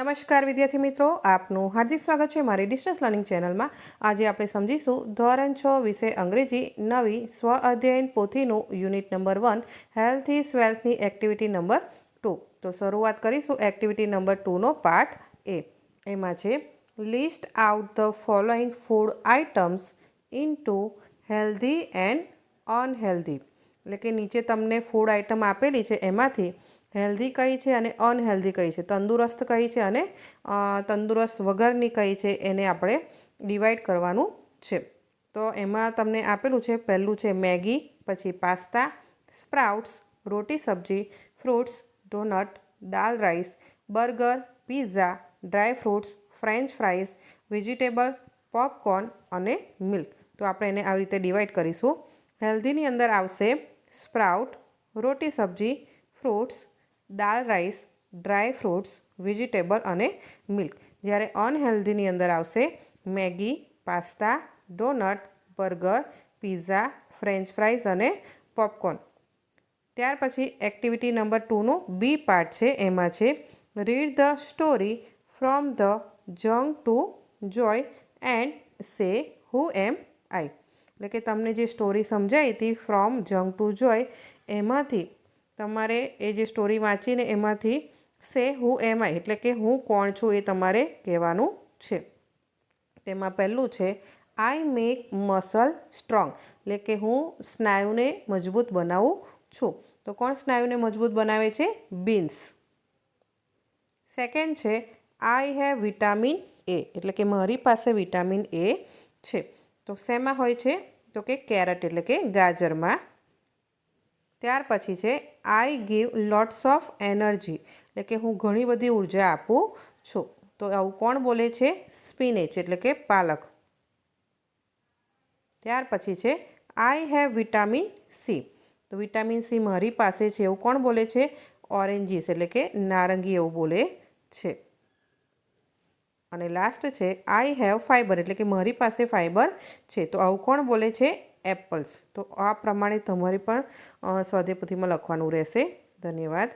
નમસ્કાર વિદ્યાર્થી મિત્રો, આપનું હાર્દિક સ્વાગત છે મારી ડિસ્ટન્સ લર્નિંગ ચેનલમાં આજે આપણે સમજીશું ધોરણ છ વિષય અંગ્રેજી, નવી સ્વ અધ્યયન પોથીનું unit number one health is વેલ્થની activity number two તો શરૂઆત કરીશું એક્ટિવિટી નંબર ટુનો પાર્ટ એ એમાં છે list out the following food items into healthy and unhealthy એટલે કે નીચે તમને ફૂડ આઇટમ આપેલી છે એમાંથી હેલ્ધી કઈ છે અને અનહેલ્ધી કઈ છે? તંદુરસ્ત કઈ છે અને તંદુરસ્ત વગરની કઈ છે એને આપણે ડિવાઈડ કરવાનું છે. તો એમાં તમને આપેલું છે, પહેલું છે મેગી, પછી પાસ્તા, સ્પ્રાઉટ્સ, રોટી સબ્જી, ફ્રૂટ્સ, ડોનટ, દાલ, rice, burger, pizza, dry fruits, French fries, vegetable, popcorn અને મિલ્ક. તો આપણે એને આવી રીતે ડિવાઈડ કરીશું. હેલ્ધીની અંદર આવશે સ્પ્રાઉટ, રોટી સબ્જી, ફ્રૂટ્સ દાળ, રાઈસ, ડ્રાય ફ્રૂટ્સ, વેજીટેબલ અને મિલ્ક. જ્યારે અનહેલ્ધીની અંદર આવશે Maggi, pasta, donut, burger, pizza, french fries અને પોપકોર્ન. ત્યાર પછી એક્ટિવિટી નંબર ટુનું બી પાર્ટ છે. એમાં છે, read the story from the jungle to joy and say who am આઈ. એટલે કે તમને જે સ્ટોરી સમજાઈ હતી ફ્રોમ જંગ ટુ જોય, એમાંથી તમારે એ જે સ્ટોરી વાંચીને એમાંથી સે હુ એમ આઈ એટલે કે હું કોણ છું એ તમારે કહેવાનું છે. તેમાં પહેલું છે આઈ મેક મસલ સ્ટ્રોંગ એટલે કે હું સ્નાયુને મજબૂત બનાવું છું. તો કોણ સ્નાયુને મજબૂત બનાવે છે? બીન્સ સેકન્ડ છે આઈ હેવ વિટામિન એ એટલે કે મારી પાસે વિટામિન એ છે. તો શેમાં હોય છે? તો કે કેરેટ એટલે કે ગાજરમાં. ત્યાર પછી છે I give lots of energy એટલે કે હું ઘણી બધી ઊર્જા આપું છું. તો આવું કોણ બોલે છે? સ્પિનેચ એટલે કે પાલક. ત્યાર પછી છે આઈ હેવ વિટામિન સી તો વિટામિન સી મારી પાસે છે, એવું કોણ બોલે છે? ઓરેન્જીસ એટલે કે નારંગી એવું બોલે છે. અને લાસ્ટ છે આઈ હેવ ફાઈબર એટલે કે મારી પાસે ફાઈબર છે. તો આવું કોણ બોલે છે? એપલ્સ. તો આ પ્રમાણે તમારે પણ સ્વાધ્યાય પોથીમાં લખવાનું રહેશે. ધન્યવાદ.